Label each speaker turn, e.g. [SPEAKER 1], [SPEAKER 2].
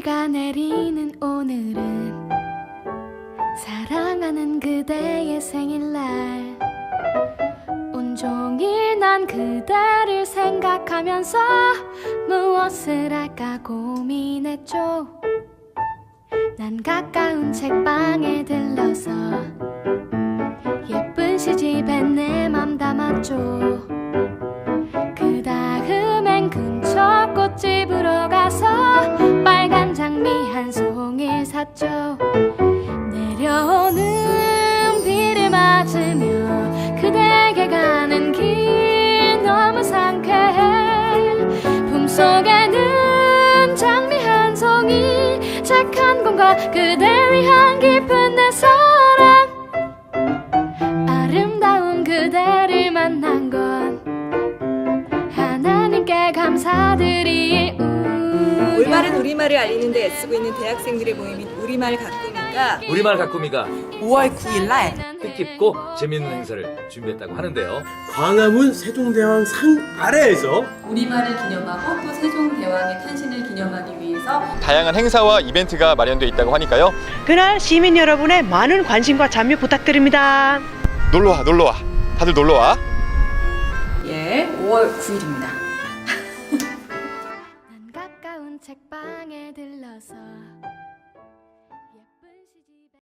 [SPEAKER 1] 이슬비가 내리는 오늘은 사랑하는 그대의 생일날. 온종일 난 그대를 생각하면서 무엇을 할까 고민했죠. 난 가까운 책방에 들러서 예쁜 시집에 내 맘 담았죠 샀죠? 내려오는 비를 맞으며 그대에게 가는 길 너무 상쾌해. 품속에는 장미 한 송이 착한 꿈과 그대 위한 깊은 내 사랑. 아름다운 그대를 만난 건 하나님께 감사드릴
[SPEAKER 2] 올바른 우리말을 알리는 데 애쓰고 있는 대학생들의 모임인 우리말 가꾸미가
[SPEAKER 3] 우리말 가꾸미가
[SPEAKER 4] 5월 9일 날
[SPEAKER 3] 뜻깊고 재밌는 행사를 준비했다고 하는데요.
[SPEAKER 5] 광화문 세종대왕 상 아래에서
[SPEAKER 6] 우리말을 기념하고 또 세종대왕의 탄신을 기념하기 위해서
[SPEAKER 7] 다양한 행사와 이벤트가 마련되어 있다고 하니까요.
[SPEAKER 8] 그날 시민 여러분의 많은 관심과 참여 부탁드립니다.
[SPEAKER 7] 놀러와 놀러와 다들 놀러와.
[SPEAKER 6] 예, 5월 9일입니다. 책방에 들러서